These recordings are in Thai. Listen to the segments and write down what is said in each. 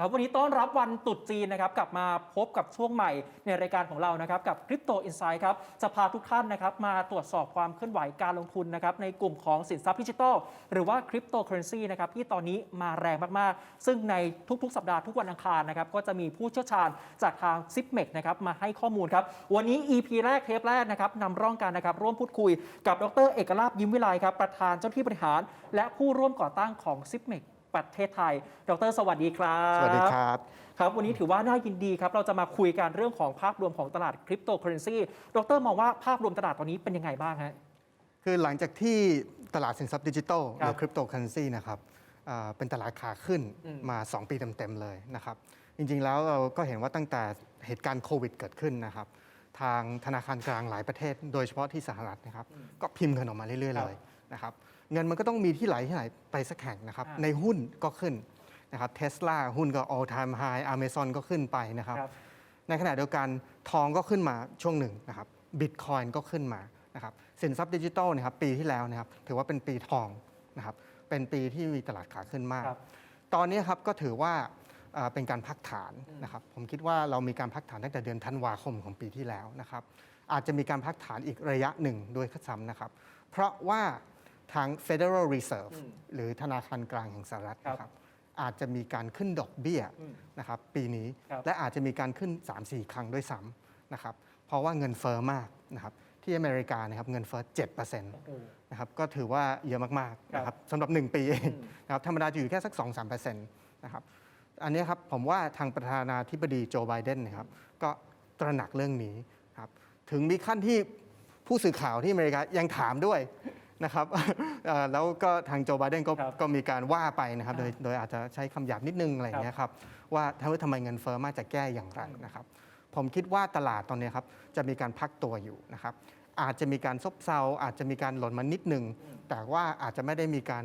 ครับวันนี้ต้อนรับวันตรุษจีนนะครับกลับมาพบกับช่วงใหม่ในรายการของเรานะครับกับ Crypto Insight ครับจะพาทุกท่านนะครับมาตรวจสอบความเคลื่อนไหวการลงทุนนะครับในกลุ่มของสินทรัพย์ดิจิทัลหรือว่า Cryptocurrency นะครับที่ตอนนี้มาแรงมากๆ ซึ่งในทุกๆ สัปดาห์ทุกวันอังคารนะครับก็จะมีผู้เชี่ยวชาญจากทาง s i p m e c นะครับมาให้ข้อมูลครับวันนี้ EP แรกเทปแรกนะครับนำร่องกันนะครับร่วมพูดคุยกับดรเอกลาภยิ้มวิไลครับประธานเจ้าที่บริหาร และผู้ร่วมก่อตั้งของ s i p m e c ประเทศไทย ดร สวัสดีครับ สวัสดีครับ ครับ วันนี้ถือว่าน่ายินดีครับ เราจะมาคุยกันเรื่องของภาพรวมของตลาดคริปโตเคอเรนซีดรมองว่าภาพรวมตลาดตอนนี้เป็นยังไงบ้างฮะ คือหลังจากที่ตลาดสินทรัพย์ดิจิทัลหครัรืบอคริปโตเคอเรนซีนะครับอ่าเป็นตลาดขาขึ้นอืมมา 2 ปีเต็ม ๆ เลยนะครับ จริง ๆ แล้วเราก็เห็นว่าตั้งแต่เหตุการณ์โควิดเกิดขึ้นนะครับ ทางธนาคารกลางหลายประเทศ โดยเฉพาะที่สหรัฐนะครับ ก็พิมพ์เงินออกมาเรื่อยๆครับเลยนะครับ เงินมันก็ต้องมีที่ไหลที่ไหนไปสักแห่งนะครับอ่าในหุ้นก็ขึ้นนะครับเทสลาหุ้นก็ all time high Amazon ก็ขึ้นไปนะครับครับในขณะเดียวกันทองก็ขึ้นมาช่วงหนึ่งนะครับบิตคอยน์ก็ขึ้นมานะครับสินทรัพย์ดิจิทัลนะครับปีที่แล้วนะครับถือว่าเป็นปีทองนะครับเป็นปีที่มีตลาดขาขึ้นมากครับตอนนี้ครับก็ถือว่าเอ่อเป็นการพักฐานนะครับ ผมคิดว่าเรามีการพักฐานตั้งแต่เดือนธันวาคมของปีที่แล้วนะครับ อาจจะมีการพักฐานอีกระยะหนึ่งด้วยซ้ำนะครับ เพราะว่า ทาง Federal Reserve อืมหรือธนาคารกลางแห่งสหรัฐครับนะครับอาจจะมีการขึ้นดอกเบี้ยอืมนะครับปีนี้ครับและอาจจะมีการขึ้น 3-4 ครั้งด้วยซ้ำนะครับเพราะว่าเงินเฟ้อมากนะครับที่อเมริกานะครับเงินเฟ้อ7%นโอ้โหะครับก็ถือว่าเยอะมากๆนะคครัรับบสำหรับ 1 ปีเองอืมนะครับธรรมดาจะอยู่แค่สัก 2-3%นะครับอันนี้ครับผมว่าทางประธานาธิบดีโจไบเดนนะครับก็ตระหนักเรื่องนี้ครับถึงมีขั้นที่ผู้สื่อข่าวที่อเมริกายังถามด้วย นะครับเอ่อแล้วก็ทางโจไบเดนก็ครับก็มีการว่าไปนะครับอ่าโดยโดยอาจจะใช้คำหยาบนิดนึงอะไรอย่างเงี้ยครับว่าถ้าว่าทำไมเงินเฟ้อมากจะแก้อย่างไรนะครับ ผมคิดว่าตลาดตอนนี้ครับจะมีการพักตัวอยู่นะครับ อาจจะมีการซบเซาอาจจะมีการหล่นมานิดหนึ่งแต่ว่าอาจจะไม่ได้มีการ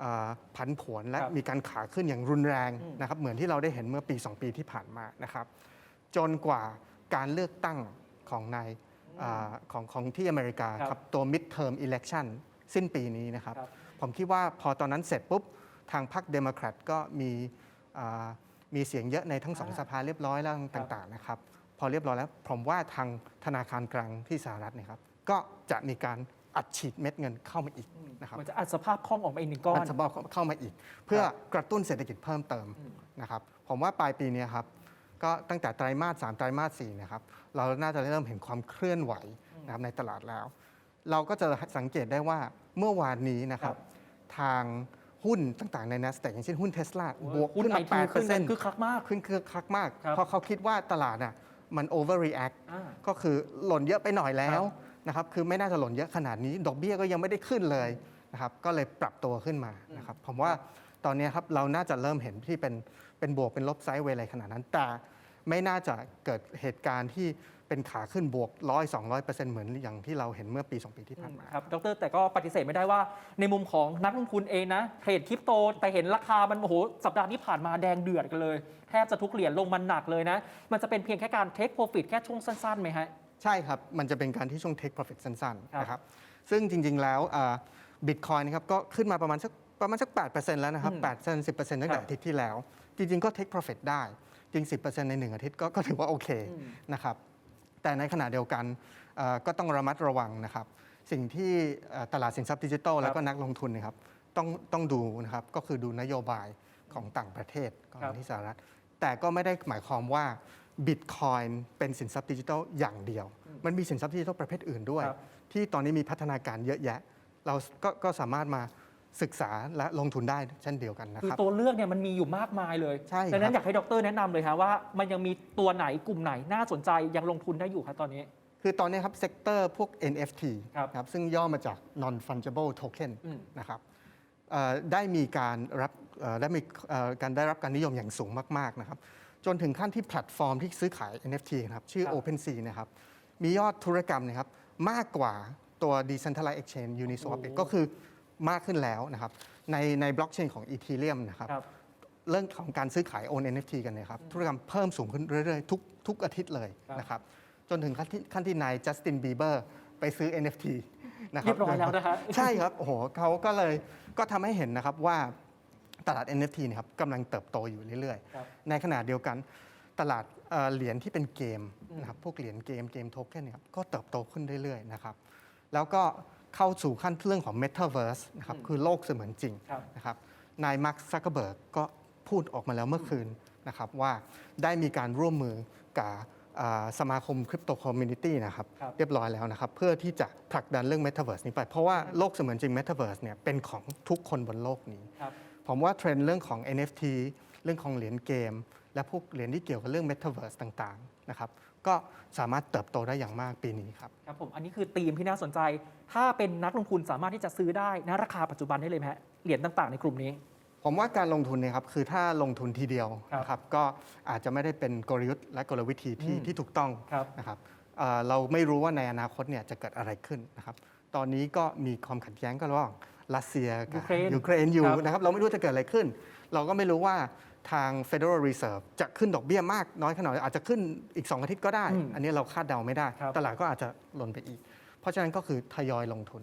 เอ่อผันผวนและครับ มีการขาขึ้นอย่างรุนแรงอืมนะครับ เหมือนที่เราได้เห็นเมื่อปี 2 ปีที่ผ่านมานะครับ จนกว่าการเลือกตั้งของนายเออของของที่อเมริกาครับครับตัว mid term election สิ้นปีนี้นะครับ ครับ ผมคิดว่าพอตอนนั้นเสร็จปุ๊บ ทางพรรคเดโมแครตก็มีอ่ามีเสียงเยอะในทั้งสองอ่าสภาเรียบร้อยแล้วครับต่างๆนะครับ พอเรียบร้อยแล้ว ผมว่าทางธนาคารกลางที่สหรัฐเนยครับ ก็จะมีการอัดฉีดเม็ดเงินเข้ามาอีกนะครับมันจะอัดสภาพคล่องออกมาอีกหนึ่งก้ออันดสบอเข้ามาอีก เพื่อครับกระตุ้นเศรษฐกิจเพิ่มเติมอืมนะครับ ผมว่าปลายปีเนี้ยครับ ก็ตั้งแต่ไตรมาสสามไตรมาสสี่นะครับเราน่าจะเริ่มเห็นความเคลื่อนไหวนะครับในตลาดแล้ว เราก็จะสังเกตได้ว่าเมื่อวานนี้นะครับทางหุ้นต่างๆใน n a s d a q อย่างเช่นหุ้นเทสลาบวกหุ้นขึ้นไอมาทีขึ้นกัน8%คือคักมากขึ้นคือคักมากครับเพราะเขาคิดว่าตลาดน่ะมัน overreact อ่าก็คือหล่นเยอะไปหน่อยแล้ครัวบนะครับคือไม่น่าจะหล่นเยอะขนาดนี้ ดอกเบี้ยก็ยังไม่ได้ขึ้นเลยนะครับก็เลยปรับตัวขึ้นมานะครับผมว่าตอนนี้ครับเราน่าจะเริ่มเห็นที่เป็นเป็นบวกเป็นลบไซด์เวย์อะไรขนาดนั้น แต่ ไม่น่าจะเกิดเหตุการณ์ที่เป็นขาขึ้นบวกร้อยสองร้อยเปอร์เซ็นต์เหมือนอย่างที่เราเห็นเมื่อปี 2 ปีที่ผ่านมาครับดรแต่ก็ปฏิเสธไม่ได้ว่าในมุมของนักลงทุนเองนะเทรดคริปโต แต่เห็นราคามันโอ้โหสัปดาห์ที่ผ่านมาแดงเดือดกันเลย แทบจะทุกเหรียญลงมันหนักเลยนะ มันจะเป็นเพียงแค่การเทคโปรฟิตแค่ช่วงสั้นๆไหมฮะใช่ครับ มันจะเป็นการที่ช่วง take profit สั้นครับๆนะครับซึ่งจริงๆแล้วบิตคอยนะครับก็ขึ้นมาประมาณสักประมาณสัก8%แล้วนะครับอืม8% 10%ตั้งแต่ครับอาทิตย์ที่แล้ว จริงๆก็ take profit ได้ จริง 10%ใน 1 อาทิตย์ก็ก็ถือว่าโอเคอืมนะครับแต่ในขณะเดียวกันเอ่อก็ต้องระมัดระวังนะครับ สิ่งที่เอ่อตลาดสินทรัพย์ดิจิทัลแล้วก็นักลงทุนนะครับต้องต้องดูนะครับก็คือดูนโยบายของต่างประเทศของครับที่สหรัฐ แต่ก็ไม่ได้หมายความว่าบิตคอยน์เป็นสินทรัพย์ดิจิทัลอย่างเดียว มันมีสินทรัพย์ดิจิทัลประเภทอื่นด้วยครับที่ตอนนี้มีพัฒนาการเยอะแยะ เราก็ก็สามารถมา ศึกษาและลงทุนได้เช่นเดียวกันนะคือครับ ตัวเลือกเนี่ยมันมีอยู่มากมายเลยใช่ดังนั้ครันบ อยากให้ดรแนะนำเลยฮะว่ามันยังมีตัวไหนกลุ่มไหนน่าสนใจยังลงทุนได้อยู่ครับตอนนี้ คือตอนนี้ครับเซกเตอร์พวก NFT ครับนะครับซึ่งย่อมาจาก non fungible token อืม นะครับเอ่อได้มีการรับเอ่อได้มีเอ่อการได้รับการนิยมอย่างสูงมาก ๆ นะครับ จนถึงขั้นที่แพลตฟอร์มที่ซื้อขาย NFT นะครับ ชื่อ ครับ OpenSea นะครับ มียอดธุรกรรมนะครับ มากกว่าตัว Decentralized Exchange Uniswap โอ้อีกก็คือ มากขึ้นแล้วนะครับในในบล็อกเชนของ Ethereum นะครับครับ เรื่องของการซื้อขาย own NFT กันเนี่ยครับธุรกรรมเพิ่มสูงขึ้นเรื่อยๆ ทุกทุกอาทิตย์เลยครับนะครับจนถึงขั้นที่ขั้นที่นายจัสตินบีเบอร์ไปซื้อ NFT นะครัเรียบร้อยแล้วนะฮะ ใช่ครับโอ้โหเขาก็เลยก็ทำให้เห็นนะครับว่าตลาด NFT เนะครับกำลังเติบโตอยู่เรื่อยครับ ๆ ในขณะเดียวกันตลาดเอ่อเหรียญที่เป็นเกมนะครับพวกเหรียญเกมเกมโทเค็นเนี่ยครับก็เติบโตขึ้นเรื่อยๆนะครับแล้วก็ เข้าสู่ขั้นเรื่องของ Metaverse นะครับคือโลกเสมือนจริงครับนะครับนายมาร์คซักเกอร์เบิร์กก็พูดออกมาแล้วเมื่อคืนนะครับว่าได้มีการร่วมมือกับอ่าสมาคมคริปโตคอมมูนิตี้นะครับครับเรียบร้อยแล้วนะครับ เพื่อที่จะผลักดันเรื่อง Metaverse นี้ไป เพราะว่าโลกเสมือนจริง Metaverse เนี่ยเป็นของทุกคนบนโลกนี้ครับผมว่าเทรนด์เรื่องของ NFT เรื่องของเหรียญเกม และพวกเหรียญที่เกี่ยวกับเรื่อง Metaverse ต่างๆนะครับ ก็สามารถเติบโตได้อย่างมากปีนี้ครับ ครับผมอันนี้คือธีมที่น่าสนใจ ถ้าเป็นนักลงทุนสามารถที่จะซื้อได้ณราคาปัจจุบันได้เลยไหมฮะเหรียญต่าง ๆ ในกลุ่มนี้ ผมว่าการลงทุนเนี่ยครับคือถ้าลงทุนทีเดียวครับนะครับก็อาจจะไม่ได้เป็นกลยุทธ์และกลวิธีที่อืมที่ถูกต้องครับนะครับเอ่อเราไม่รู้ว่าในอนาคตเนี่ยจะเกิดอะไรขึ้นนะครับตอนนี้ก็มีความขัดแย้งกันระหว่างรัสเซียกับยูเครนยูเครนอยู่ครับ นะครับเราไม่รู้จะเกิดอะไรขึ้น เราก็ไม่รู้ว่า ทาง Federal Reserve จะขึ้นดอกเบี้ยมากน้อยขนาดไหนอาจจะขึ้นอีก 2 อาทิตย์ก็ได้อืมอันนี้เราคาดเดาไม่ได้ครับตลาดก็อาจจะหล่นไปอีก เพราะฉะนั้นก็คือทยอยลงทุน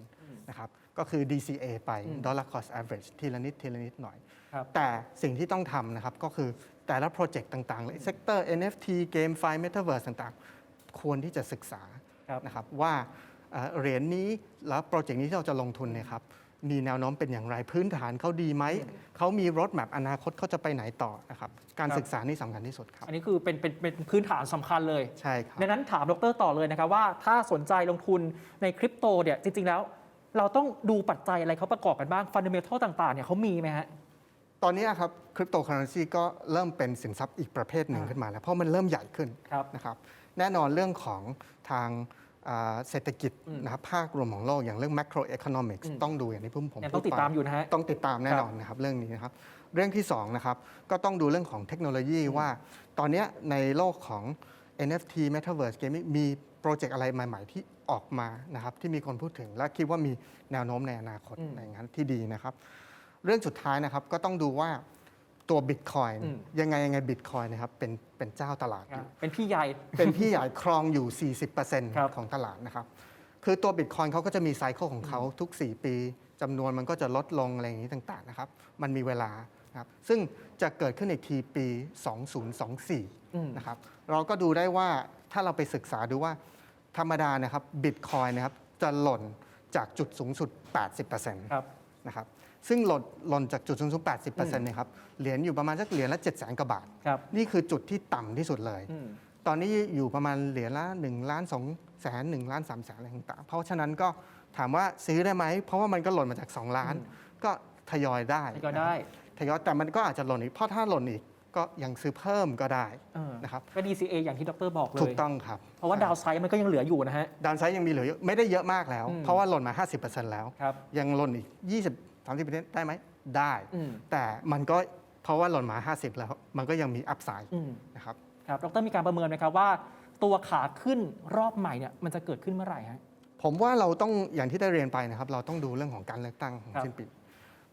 นะครับก็คือ DCA ไปอืม Dollar Cost Average ทีละนิดทีละนิดหน่อยครับแต่สิ่งที่ต้องทำนะครับก็คือแต่ละโปรเจกต์ต่างๆเลยเซกเตอร์ NFT เกมไฟ Metaverse ต่างๆ ควรที่จะศึกษาครับนะครับว่าเอ่อเหรียญนี้แล้วโปรเจกต์นี้ที่เราจะลงทุนเนยครับ มีแนวโน้มเป็นอย่างไรพื้นฐานเขาดีไหมเขามีรถแมพอนาคตเขาจะไปไหนต่อนะครับการครับศึกษานี่สำคัญที่สุดครับ อันนี้คือเป็นเป็นเป็นพื้นฐานสำคัญเลยใช่ครับดังนั้นถามดรต่อเลยนะครับว่าถ้าสนใจลงทุนในคริปโตเนี่ยจริง ๆ แล้ว เราต้องดูปัจจัยอะไรเขาประกอบกันบ้างฟันเดเมทัลต่างๆเนี่ยเขามีไหมฮะตอนนี้ครับคริปโตเคอเรนซีก็เริ่มเป็นสินทรัพย์อีกประเภทหนึ่งอ่าขึ้นมาแล้ว เพราะมันเริ่มใหญ่ขึ้นครับนะครับแน่นอนเรื่องของทางอ่า เศรษฐกิจอืมนะครับภาครวมของโลกอย่างเรื่อง macroeconomics อืมต้องดูอย่างที่ผมผมยังพูต้อดงติดไปตามอยู่นะฮะต้องติดตามแน่นอนนะครับเรื่องนี้นะครับเรื่องที่2นะครับก็ต้องดูเรื่องของเทคโนโลยีว่า ตอนเนี้ยในโลกของ NFT Metaverse Gaming มีโปรเจกต์อะไรใหม่ ๆ ที่ออกมานะครับที่มีคนพูดถึงและคิดว่ามีแนวโน้มในอนาคตอืมในอย่างนั้นที่ดีนะครับ เรื่องสุดท้ายนะครับก็ต้องดูว่า ตัว Bitcoin อืม ยังไงยังไง Bitcoin นะครับเป็นเป็นเจ้าตลาดอยู่ เป็นพี่ใหญ่ เป็นพี่ใหญ่ครองอยู่ ครับ 40%ของตลาดนะครับ คือตัว Bitcoin เขาก็จะมีไซเคิลของเขาทุก 4 ปีจำนวนมันก็จะลดลงอะไรอย่างนี้ต่างๆนะครับ มันมีเวลานะครับ ซึ่งจะเกิดขึ้นอีกทีปี2024อืมนะครับ เราก็ดูได้ว่าถ้าเราไปศึกษาดูว่าธรรมดานะครับ Bitcoin นะครับจะหล่นจากจุดสูงสุด 80%ครับนะครับ ซึ่งหล่นหล่นจากจุดสูงสุด80%เนี่ยครับเหรียญอยู่ประมาณสักเหรียญละ7 0 0 0 0 0กว่าบาท ครับ นี่คือจุดที่ต่ำที่สุดเลย อืม ตอนนี้อยู่ประมาณเหรียญละ1ล้าน2แสน1ล้าน3แสนอะไรต่างๆเพราะฉะนั้นก็ถามว่าซื้อได้ไหม เพราะว่ามันก็หล่นมาจาก 2 ล้านอืมก็ทยอยได้ก็ได้ทยอยแต่มันก็อาจจะหล่นอีก เพราะถ้าหล่นอีกก็ยังซื้อเพิ่มก็ได้ เออนะครับ ก็ DCA อย่างที่ดรบอกเลถูยกต้องครับเพราะว่าดาวไซด์มันก็ยังเหลืออยู่นะฮะ ดาวไซด์ยังมีเหลือเยอะไม่ได้เยอะมากแล้ว อืม เพราะว่าหล่นมา 50%แล้ว ครับ ยังหล่นอีก20 30%ได้ไหมได้ อืม แต่มันก็เพราะว่าหล่นมา 50 แล้ว มันก็ยังมีอัพไซด์อืมนะครับ ครับดรมีการประเมินไหมครับว่า ตัวขาขึ้นรอบใหม่เนี่ยมันจะเกิดขึ้นเมื่อไหร่ฮะ ผมว่าเราต้องอย่างที่ได้เรียนไปนะครับ เราต้องดูเรื่องของการเลือกตั้งของครับสิ้นปี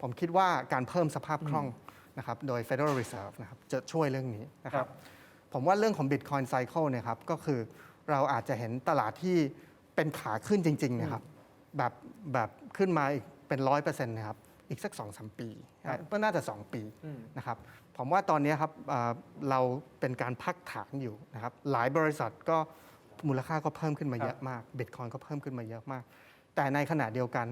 ผมคิดว่าการเพิ่มสภาพคล่องนะครับโดย Federal Reserve นะครับจะช่วยเรื่องนี้นะคครัรับ บ ผมว่าเรื่องของ Bitcoin Cycle เนี่ยครับก็คือเราอาจจะเห็นตลาดที่เป็นขาขึ้นจริงๆนะครับแบบแบบขึ้นมาอีก เป็นร้อยเปอร์เซ็นต์นะครับอีกสักสองสามปีครับก็น่าจะ2ปีอืมนะครับผมว่าตอนนี้ครับเอ่อเราเป็นการพักฐานอยู่นะครับหลายบริษัทก็มูลค่าก็เพิ่มขึ้นมาเยอะมากบิตคอยก็เพิ่มขึ้นมาเยอะมาก แต่ในขณะเดียวกัน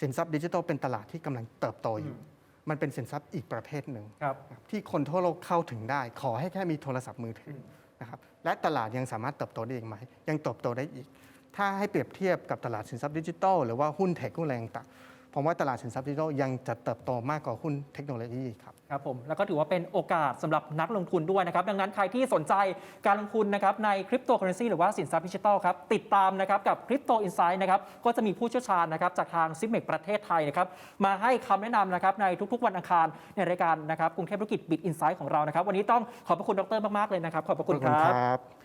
สินทรัพย์ดิจิทัลเป็นตลาดที่กำลังเติบโตอยู่ มันเป็นสินทรัพย์อีกประเภทหนึ่งครับนะครับที่คนทั่วโลกเข้าถึงได้ ขอให้แค่มีโทรศัพท์มือถืออนะครับและตลาดยังสามารถเติบโตได้อีกไหม ยังเติบโตได้อีก ถ้าให้เปรียบเทียบกับตลาดสินทรัพย์ดิจิทัลหรือว่าหุ้นเทคหุ้นอะไรต่างๆ ผมว่าตลาดสินทรัพย์ดิจิทัลยังจะเติบโตมากกว่าหุ้นเทคโนโลยีครับ ครับผมแล้วก็ถือว่าเป็นโอกาสสำหรับนักลงทุนด้วยนะครับ ดังนั้นใครที่สนใจการลงทุนนะครับในคริปโตเคอเรนซีหรือว่าสินทรัพย์ดิจิทัลครับติดตามนะครับกับคริปโตอินไซด์นะครับก็จะมีผู้เชี่ยวชาญนะครับจากทางซิมเมกประเทศไทยนะครับมาให้คำแนะนำนะครับในทุกๆ วันอังคารในรายการนะครับกรุงเทพธุรกิจบิตอินไซด์ของเรานะครับวันนี้ต้องขอบพระคุณดรมากๆเลยนะครับขอบพระคุณครับครับ